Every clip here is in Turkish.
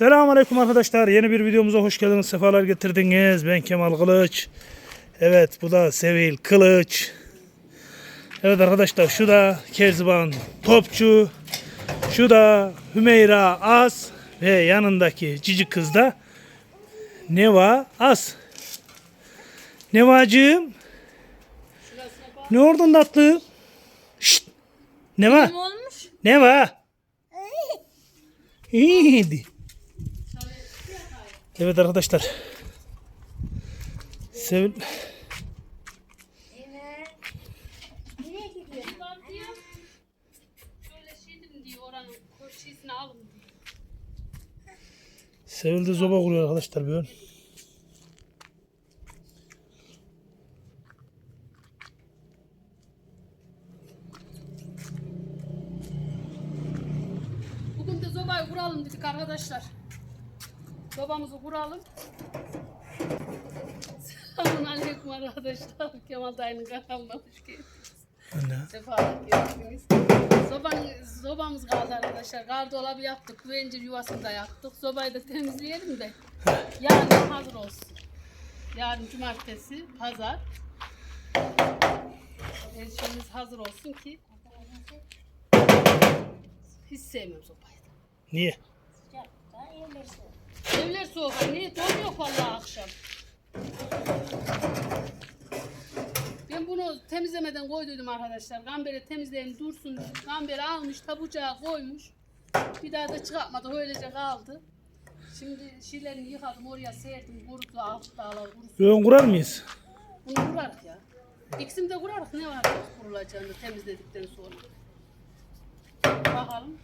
Selamünaleyküm arkadaşlar. Yeni bir videomuza hoş geldiniz. Sefalar getirdiniz. Ben Kemal Kılıç. Evet bu da Sevil Kılıç. Evet arkadaşlar şu da Kezban Topçu. Şu da Hümeyra As. Ve yanındaki cici kız da Neva As. Nevacığım. Ne ordun tatlı? Şşt. Neva. Neva. İyiydi. Evet arkadaşlar. Sevil Şöyle şey dedim diye oranın koşisini alın diye. Sevil de zoba kuruyor arkadaşlar ön. Bugün de zobayı kuralım dedik arkadaşlar. Zobamızı kuralım. Selamun aleyküm arkadaşlar. Kemal dayının kanalına hoş geldiniz. Anne. Sefalar geldiniz. Zoban, zobamız kaldı arkadaşlar. Gardolabı yaptık. Güvencir yuvasını da yaptık. Zobayı da temizleyelim de. Yarın hazır olsun. Yarın cumartesi, pazar. Her şeyimiz hazır olsun ki. Hiç sevmem zobayı da. Niye? Evler soğuk. Niye? Don yok vallahi akşam. Ben bunu temizlemeden koyduydum arkadaşlar. Gamberi temizleyin dursun. Gamberi almış tabucağa koymuş. Bir daha da çıkartmadı. Öylece kaldı. Şimdi şeylerini yıkadım oraya serdim. Dağlar kurusun. Bir ön kurar mıyız? Bunu kurarız ya. İkisini de kurarız. Ne var kurulacağını temizledikten sonra. Bakalım.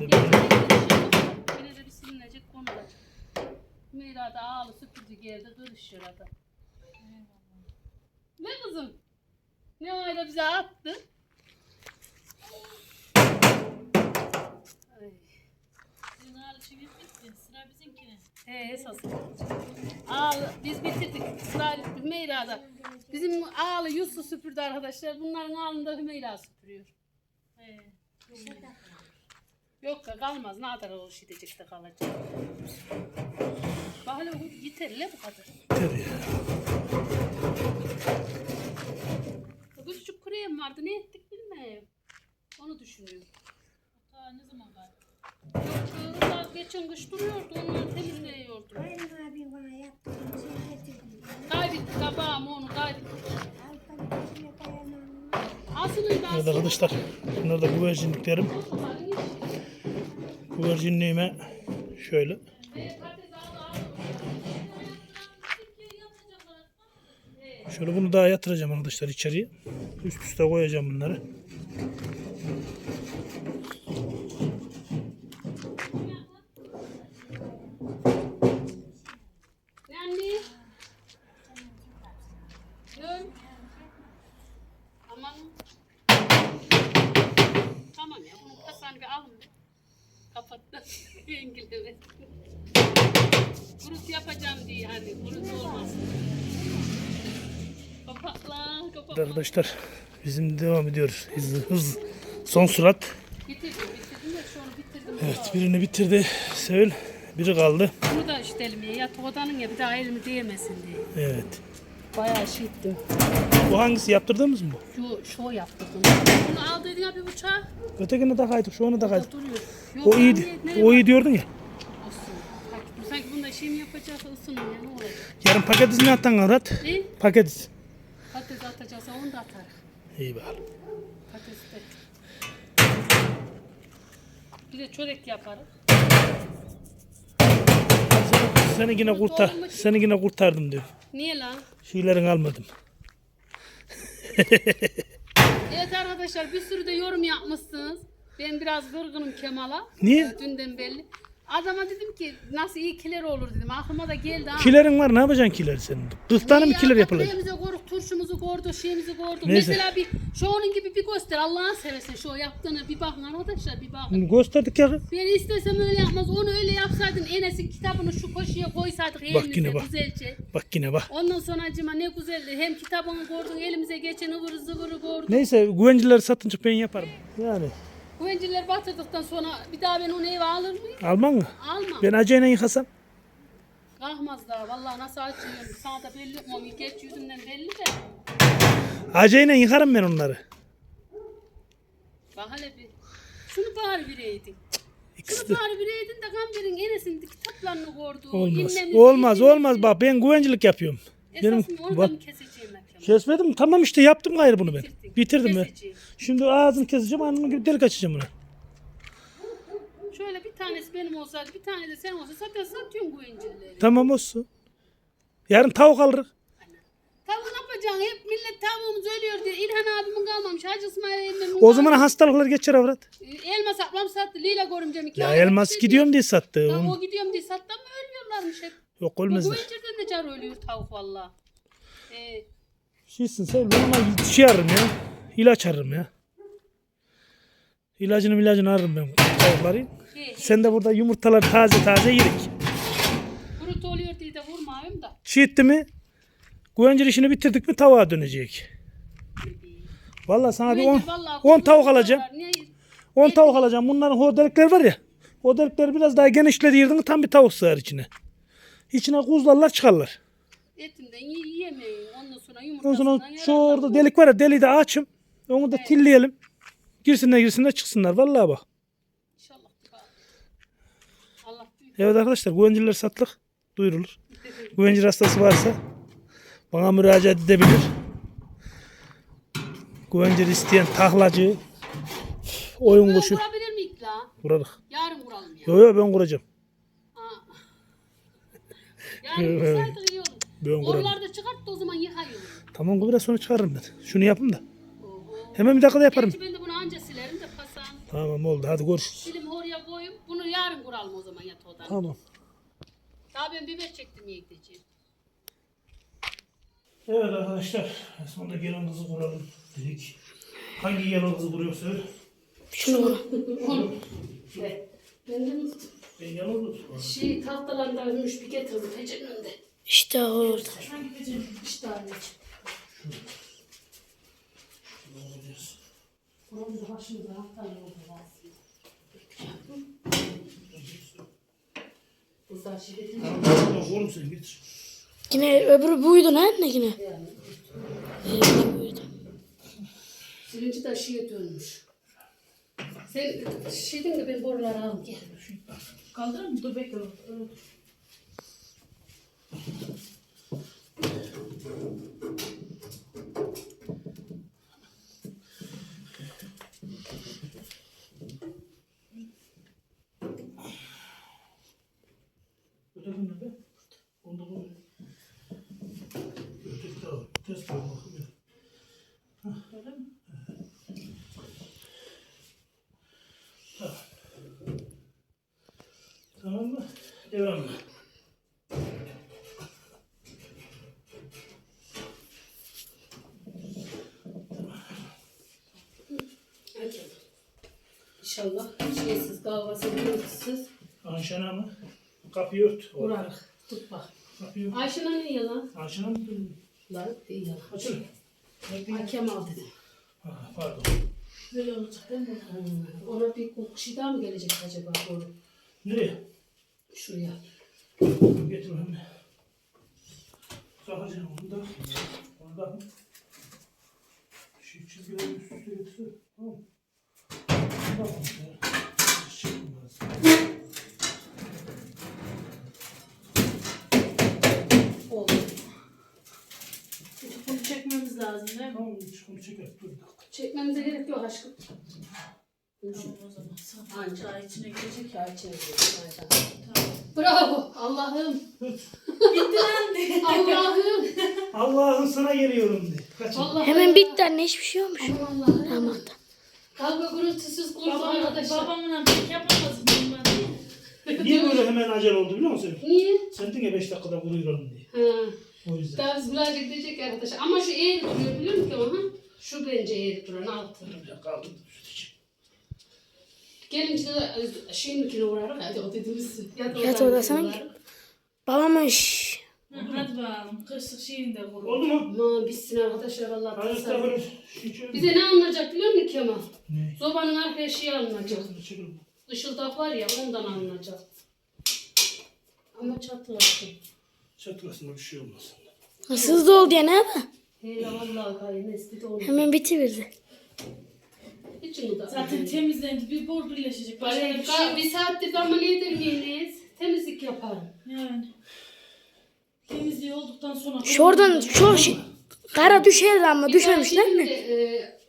Yine silinecek konulacak. Meyra da ağlı süpürdü geldi kırışıyor adam. Ne kızım? Ne öyle bize attı? Ay. He esas. Ağlı, biz bitirdik. Sıra Hümeyra'da. Bizim ağlı Yusuf süpürdü arkadaşlar. Bunların ağlında Hümeyra süpürüyor. He. Yok ya kalmaz. Ne kadar o şidecek de kalacak. Bak hele bu yeterli bu kadar. Tabii. Küçük krem vardı. Ne ettik bilmiyorum. Onu düşünüyorum. Ta ne zaman var? Yok kızlar geçen kış duruyordu. Onu temizliyordum. Benim abim bana şey getirdi. Kaybettik tabağımı onu dayanamam. Aslında aslında. arkadaşlar. Bunlar da güvercinliklerim. Güvercinliğime şöyle. Şöyle bunu daha yatıracağım arkadaşlar içeriye. Üst üste koyacağım bunları. Lan. Arkadaşlar bizim devam ediyoruz. Hızlı hız. Son surat. Bitirdim bitirdim de şunu bitirdim. Evet birini bitirdi Sevil. Biri kaldı. Bunu da işte elime yatak odanın ya bir daha elimi değmesin diye. Evet. Bayağı şey ettim. Bu hangisi yaptırdığımız mı bu? Şu şov yaptırdım. Bunu aldıydın ya bir bıçağı. Ötekini de kaydık, şu onu da kaydık. Duruyor. Yok, O nereye O iyi diyordun ya. Olsun. Sanki bunda şey mi yapacağız ısınır ya ne olacak? Yarın paket izini atan Murat. Ne? Paket iz. Patates atacaksa onu da atar. İyi bakalım. Patates de. Bir de çörek yaparız. Seni yine kurtar. Seni yine kurtardım diyor. Niye lan? Şeylerini almadım. Evet arkadaşlar bir sürü de yorum yapmışsınız. Ben biraz kırgınım Kemal'a. Niye? Dünden belli. Adama dedim ki nasıl iyi kiler olur dedim. Aklıma da geldi. ha. Kilerin var ne yapacaksın kiler senin? 40 tane mi Ya, kiler yapılacak? Patatesimizi koyduk, turşumuzu koyduk, şeyimizi koyduk. Neyse. Mesela bir şu onun gibi bir göster. Allah'ın seversen şu yaptığını bir bakın arkadaşlar bir bakın. Gösterdik ya. Ben istesem öyle yapmaz. Onu öyle yapsaydın Enes'in kitabını şu koşuya koysaydık elimize yine bak. güzelce. Bak yine bak. Ondan sonra acıma ne güzeldi. Hem kitabını gördün elimize geçen ıvırı zıvırı gördün. Neyse güvencileri satınca ben yaparım. Yani Güvencileri batırdıktan sonra bir daha ben onu eve alır mıyım? Alman mı? Almam. Ben acayla yıkasam. Kalkmaz daha. Vallahi nasıl açıyorum. Sana da belli mi? Geç yüzünden belli de. Acayla yıkarım ben onları. Bak hele bir. Şunu bari bireydin. İkisi de. Şunu bari bireydin de Gamber'in enesinin kitaplarını kordu. Olmaz. Olmaz olmaz bak ben güvencilik yapıyorum. Benim Esasında onu da bak keseceğim? Kesmedim mi? tamam işte yaptım gayrı bunu ben. Bitirdin. Bitirdim ben. Keseceğim. Şimdi ağzını keseceğim anını gibi delik açacağım bunu. Şöyle bir tanesi benim olsaydı, bir tane de sen olsa zaten satıyorsun bu incirleri. Tamam olsun. Yarın tavuk alırız. Tavuğu ne yapacaksın? Hep millet tavuğumuz ölüyor diye. İlhan abimin kalmamış. Hacı İsmail emmimin O zaman hastalıklar geçer avrat. Elma saplam sattı. Lila görümcem iki Ya elmas gidiyorum diye sattı. O gidiyorum diye sattı ama ölmüyorlarmış hep. Yok Bu, bu ölmezler. incirden de car ölüyor tavuk valla. Ee, Şeysin sen ben ona şey ararım ya. İlaç ararım ya. İlacını milacını ararım ben tavukları. he, he. Sen de burada yumurtaları taze taze yedik. Kurut oluyor diye de vurma abim da. Şey etti mi? Güvencil işini bitirdik mi tavuğa dönecek. Vallahi sana bir 10 Güvencil vallahi 10 tavuk alacağım. Niye? 10 tavuk alacağım. Bunların o delikler var ya. O delikleri biraz daha genişlediğin tam bir tavuk sığar içine. İçine kuzlarlar çıkarlar. Etinden ye- yiyemeyin. Ondan sonra Ondan yumurtasından sonra şu orada delik var ya deliği de açım. Onu da tilleyelim. Girsinler girsinler çıksınlar. Vallahi bak. İnşallah. Allah büyük. Evet arkadaşlar güvenciler satlık. Duyurulur. Güvencil hastası varsa bana müracaat edebilir. Güvencil isteyen tahlacı, oyun kuşu Kurabilir miyik la? kurarız. Yarın kuralım ya. Yo yo ben kuracağım. Ha. Yarın kursaydık iyi. Ben kurarım. Oralarda çıkart da o zaman yıkayalım. Tamam biraz sonra çıkarırım ben. Şunu yapayım da. Hemen bir dakikada yaparım. Gerçi ben de bunu anca silerim de pasan. Tamam oldu hadi görüşürüz. Silim oraya koyup bunu yarın kuralım o zaman yat odan. Tamam. Daha ben biber çektim gideceğim. Evet arkadaşlar sonunda gelin kızı kuralım dedik. Hangi gelin kızı kuruyorsa öyle. Ben de Ben gelin kızı şey tahtalarından ölmüş bir getirdim peçenin önünde. İşte orada. İşte anneciğim. Buranın da şey getirdim. Oğlum sen getir. Yine öbürü buydu ne anne yine? Öbürü buydu. Silinci de şeye dönmüş. Sen şeyden de ben boruları al gel. Kaldırır mı? Dur bekle. Dur. Öteki nerede? Onda bu. Öteki de var. Test var bakın. Öyle mi? Tamam. Tamam mı? Devam mı? Hadi. İnşallah şeysiz, kavgasız, gürültüsüz Anşana mı? Kapıyı ört. vurarız. Tut bak. Kapıyı ört. Ayşe'nin ne yalan? Anşana mı? Lan iyi yalan. Açıl. Ay Kemal dedim. Ha, pardon. Böyle olacak değil mi? Ona bir daha mı gelecek acaba doğru? Nereye? Şuraya. Getir onu. Sakacağım onu da. Onu da. Şu çizgileri üst üste getirse. Tamam. Tamam. Çıkmaz. Oldu. Bunu çekmemiz lazım değil mi? Tamam. Çıkını çeker. Dur. Çekmemize gerek yok aşkım. Tamam o zaman. Sağ Anca. Daha içine girecek. Ya aynen. Bravo. Allah'ım. Bitti lan de. Allah'ım. Allah'ım sana geliyorum de. Kaçın. Hemen bitti anne hiçbir şey olmuş. Allah'ım. Tamam. Kavga gürültüsüz kurdu Babam, arkadaşlar. babamla pek yapamaz mıyım ben? Niye böyle hemen acele oldu biliyor musun? Niye? Sen dedin ya 5 dakikada buluyorum diye. Ha. O yüzden. Daha biz birazcık diyecek arkadaşlar. Ama şu eğri duruyor biliyor musun? Aha. Şu bence eğri duran altı. Kaldı. Gelince de şeyin mikine uğrarım. Hadi o dediğimiz. Yat. Babamın şş, Hı, Hadi bakalım. Kışlık şeyini de vurur. Oldu mu? Aman bitsin arkadaşlar Allah Hadi. Şişe- Bize ne alınacak biliyor musun Kemal? Ne? Zobanın arkaya şey alınacak. Işıldak var ya ondan alınacak. Ama çatlasın. Çatlasında bir şey olmasın. Hızlı oldu ya ne yapayım? He vallahi de onu. Hemen bitiverdi. Mi da? Zaten temizlendi. Bir bol birleşecek. Başka Bari bir şey yok. bir saattir ameliyat edemeyiniz. Temizlik yaparım. Yani. Temizliği olduktan sonra... Şuradan çok şey, kara düşerdi ama düşmemişler Bir mi? şimdi, e,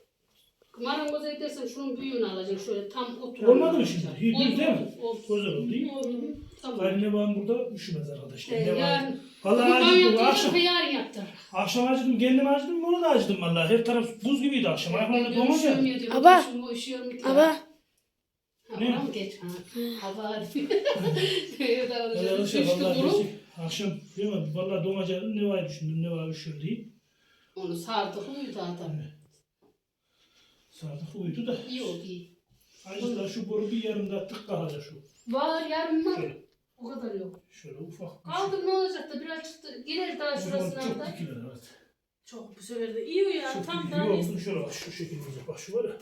Marangoza gidersen şunun büyüğünü alacaksın. Şöyle tam otur. Olmadı mı şimdi? İyi Oldu, değil mi? oldu. Güzel oldu değil mi? Oldu. Tamam. Gayrı ne var burada üşümez arkadaşlar. Ee, Ne var? yarın. Vallahi Bugün acıdım. yaptıracak Akşam, yarın yaptır. akşam acıdım. Kendim acıdım. Onu da acıdım vallahi. Her taraf buz gibiydi akşam. Ayaklarımda donmuş ya. Aba. Ha, Ne? mı geç? Ha. Hava Öyle arkadaşlar Düştü vallahi. Akşam değil mi? Vallahi donacağını ne var düşündüm. Ne var üşür diye. Onu sardık uyudu adam. Sardık uyudu da. İyi oldu iyi. Acılar şu boru bir yarımda tık kalacak şu. Var yarın var. Şöyle. O kadar yok. Şöyle ufak bir şey. Aldım ne olacak da biraz çıktı. Girer daha zaman şurasına çok da. dikilir evet. Çok bu sefer de iyi ya. Çok Tam iyi da olsun şöyle bak şu şekilde olacak. Bak şu var ya.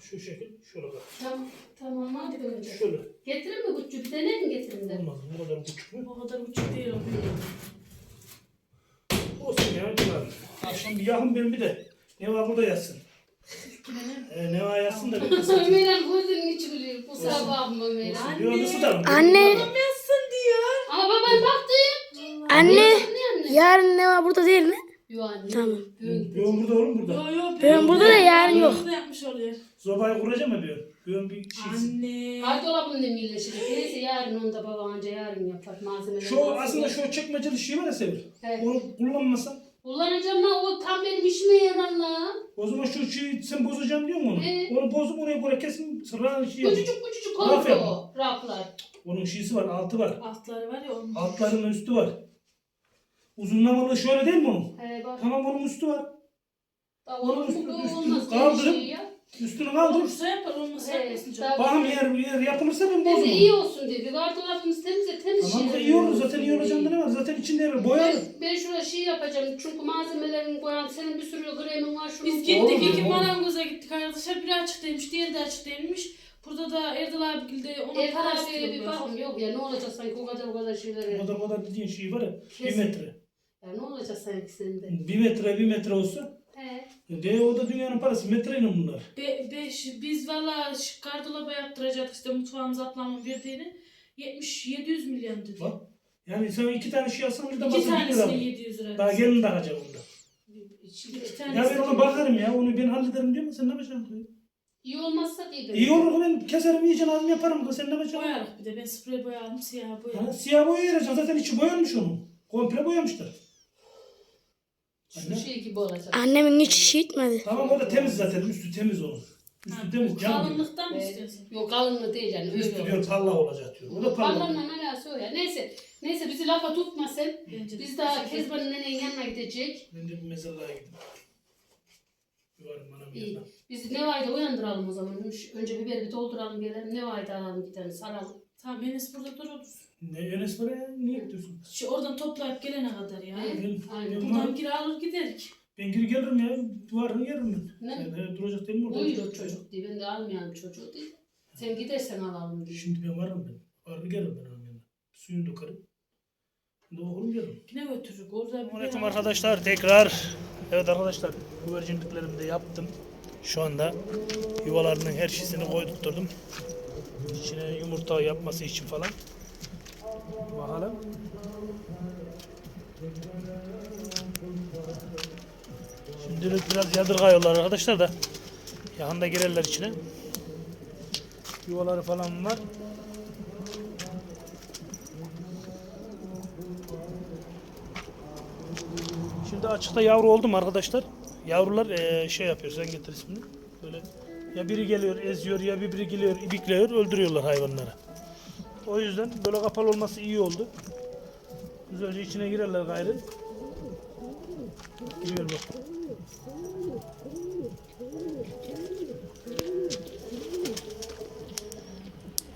Şu şekil şöyle bak. Tamam. Tamam hadi böyle. Şöyle. Getirin mi Gutçu? Bir deneyin getirin de. Olmaz bu kadar küçük mü? o kadar uçuk değil o. Olsun ya civarı. Akşam bir yakın benim bir de. Ne var burada yatsın. Ee, ne var yatsın da kısım. Meral gözünün içi gülüyor. Bu sabah mı Meral? Bir onu tutalım. Anne. Yatsın diyor. Ama baban baktı. anne Ne anne? yarın ne var burada değil mi? Yo anne. Tamam. Yoğun burada oğlum burada. Yo yo. Ben burada da yarın yok. Burada yapmış oluyor. Zobayı kuracağım ya bir. Yoğun bir şey. Anne. Ay dolabını da birleşecek. Neyse yarın onu da babam anca yarın yapar malzemeleri. Şu aslında şu çekmeceli şey var ya Sevil. Evet. Onu kullanmasan. Kullanacağım lan o tam benim işime yarar lan. O zaman şu şeyi sen bozacaksın diyor mu onu? Evet. Onu bozup oraya göre kesin sıra şey yap. Küçücük küçücük Raf oldu yapma. o raflar. Onun şeysi var, altı var. Altları var ya onun. Altlarının üstü var. Uzunlamalı şöyle değil mi onun? He bak. Tamam onun üstü var. Da Onun olur üstü- üstünü Olmaz. kaldırıp- Şey ya. Üstünü kaldır. Olursa yapar olmasa Evet, yapmasın canım. Bakın yer, yer yapılırsa ben Neyse bozmam. iyi olsun dedi. Var dolabımız temiz de temiz Tamam da şeyler iyi olur. Zaten iyi olacağında ne var? Zaten içinde yer boya. Ben, ben şuraya şey yapacağım çünkü malzemelerini koyan senin bir sürü kremin var şunun. Biz gittik Olur, iki olur. marangoza gittik arkadaşlar. Biri açık değilmiş, diğeri de açık değilmiş. Burada da Erdal abi de ona Ev para abiye bir istiyorlar. bakım yok ya ne olacak sanki o kadar o kadar şeyler. O da o da dediğin şey var ya. Bir Kesin. metre. Ya ne olacak sanki senin de. Bir metre bir metre olsa. De o da dünyanın parası. Metreyle bunlar. Be, beş, biz valla şu gardolaba yaptıracaktık işte mutfağımız ablamın verdiğini. 70-700 milyon dedi. Bak. Yani sen iki tane şey alsan birden İki basın bir lira. tanesine 700 lira. Daha gelin takacağım onda. İçinde- İki tane- Ya ben ona bakarım ya. Onu ben hallederim diyor mu? Sen ne yapacaksın? İyi olmazsa değil. İyi olur ben keserim iyice ağzını yaparım sen ne yapacaksın? Boyarak bir de ben sprey boya aldım siyah boya. Ha, siyah boya vereceksin. Zaten içi boyanmış onun. Komple boyamışlar. Şu şey gibi olacak. Annemin hiç işi gitmedi. Tamam o da temiz zaten. Üstü temiz onun. Üstü Ha, temiz. bu Cam gibi. kalınlıktan mı istiyorsun? Yok kalınlığı değil yani öyle Üstü olacak. diyor parlak olacak diyor. O da parlak. Parlanla alakası o ya. Neyse. Neyse bizi lafa tutma sen. Bence de. Biz daha Kezban'ın nenenin yanına gidecek. Ben de bir mezarlığa gideyim. Yuvarım bana bir İyi. yandan. Biz Neva'yı da uyandıralım o zaman. Önce biberi bir dolduralım gelelim. Neva'yı da alalım gidelim saralım. Tamam Enes burada dur otur. Ne Enes var ya? Niye gidiyorsun? Şu oradan toplayıp gelene kadar ya. Evet. Ben, Aynen. ben, Buradan var, geri alır giderik. ben geri gelirim ya. Duvarını yerim ben. Ne? Sen de duracak değil mi orada? Uyuyor çocuk diye. Ben de almayalım çocuğu diye. Sen gidersen alalım diye. Şimdi ben varım ben. Varır gelirim ben yanına. Suyunu dökerim. Ben okurum gelirim. Yine götürürük. Orada bir Aleyküm arkadaşlar tekrar. Evet arkadaşlar güvercinliklerimi de yaptım. Şu anda yuvalarının her şeysini koydurtturdum. İçine yumurta yapması için falan. Bakalım. Şimdilik biraz yadırgıyorlar arkadaşlar da. Yakında girerler içine. Yuvaları falan var. Şimdi açıkta yavru oldum arkadaşlar. Yavrular eee, şey yapıyor sen getir ismini. Böyle ya biri geliyor eziyor ya bir biri geliyor ibikliyor öldürüyorlar hayvanları. O yüzden böyle kapalı olması iyi oldu. Güzelce içine girerler gayrı. Giriyor bak.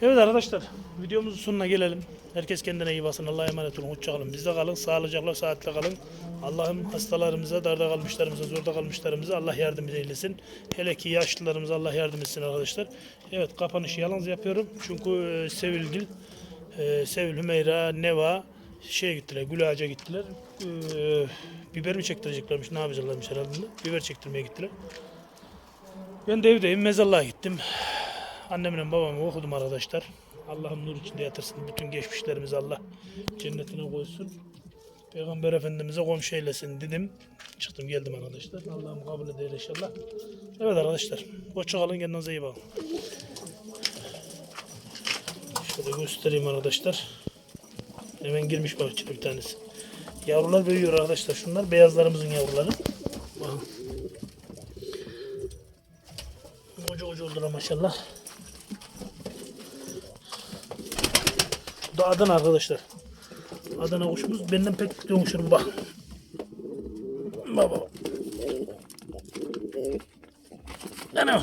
Evet arkadaşlar videomuzun sonuna gelelim. Herkes kendine iyi basın. Allah'a emanet olun. Hoşça kalın. Bizde kalın. Sağlıcakla, saatle kalın. Allah'ım hastalarımıza, darda kalmışlarımıza, zorda kalmışlarımıza Allah yardım eylesin. Hele ki yaşlılarımıza Allah yardım etsin arkadaşlar. Evet kapanışı yalnız yapıyorum. Çünkü e, Sevilgil, e, Sevil, Hümeyra, Neva şeye gittiler. Gül Ağaca gittiler. E, biber mi çektireceklermiş? Ne yapacaklarmış herhalde? Biber çektirmeye gittiler. Ben de evdeyim. Mezarlığa gittim. Annemle babamı okudum arkadaşlar. Allah'ım nur içinde yatırsın. Bütün geçmişlerimizi Allah cennetine koysun. Peygamber Efendimiz'e komşu eylesin dedim. Çıktım geldim arkadaşlar. Allah'ım kabul eder inşallah. Evet arkadaşlar. Hoşça kalın. Kendinize iyi bakın. Şöyle göstereyim arkadaşlar. Hemen girmiş bak içine bir tanesi. Yavrular büyüyor arkadaşlar. Şunlar beyazlarımızın yavruları. Bakın. Koca koca oldular maşallah. Da Adana arkadaşlar. Adana kuşumuz benden pek dönüşür bak. Baba. Anam.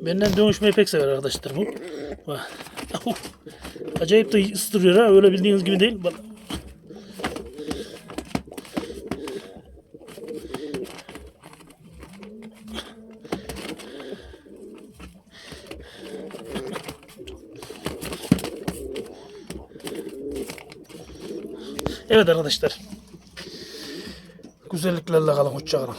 Benden dönüşmeyi pek sever arkadaşlar bu. Acayip de ısıtırıyor ha. Öyle bildiğiniz gibi değil. Bak. Evet arkadaşlar. Güzelliklerle kalın. Hoşça kalın.